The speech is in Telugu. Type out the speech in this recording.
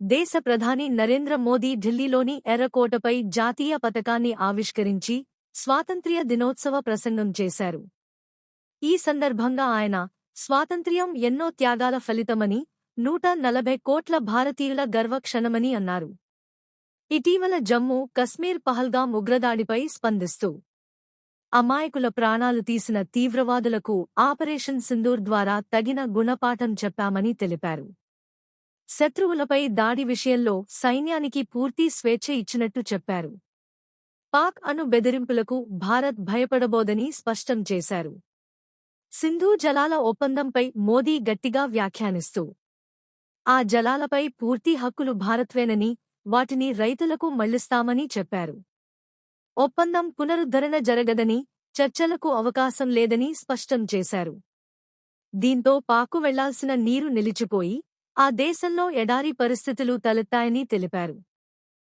దేశ ప్రధాని నరేంద్ర మోదీ ఢిల్లీలోని ఎర్రకోటపై జాతీయ పతకాన్ని ఆవిష్కరించి స్వాతంత్ర్య దినోత్సవ ప్రసంగం చేశారు. ఈ సందర్భంగా ఆయన స్వాతంత్ర్యం ఎన్నో త్యాగాల ఫలితమని నూట నలభై కోట్ల భారతీయుల గర్వక్షణమని అన్నారు. ఇటీవల జమ్మూ కశ్మీర్ పహల్గాం ఉగ్రదాడిపై స్పందిస్తూ అమాయకుల ప్రాణాలు తీసిన తీవ్రవాదులకు ఆపరేషన్ సింధూర్ ద్వారా తగిన గుణపాఠం చెప్పామని తెలిపారు. శత్రువులపై దాడి విషయంలో సైన్యానికి పూర్తి స్వేచ్ఛ ఇచ్చినట్టు చెప్పారు. పాక్ అణు బెదిరింపులకు భారత్ భయపడబోదని స్పష్టం చేశారు. సింధూ జలాల ఒప్పందంపై మోదీ గట్టిగా వ్యాఖ్యానిస్తూ ఆ జలాలపై పూర్తి హక్కులు భారత్వేనని వాటిని రైతులకు మళ్ళిస్తామని చెప్పారు. ఒప్పందం పునరుద్ధరణ జరగదని చర్చలకు అవకాశం లేదని స్పష్టం చేశారు. దీంతో పాకు వెళ్ళాల్సిన నీరు నిలిచిపోయి ఆ దేశంలో ఎడారి పరిస్థితులు తలెత్తాయని తెలిపారు.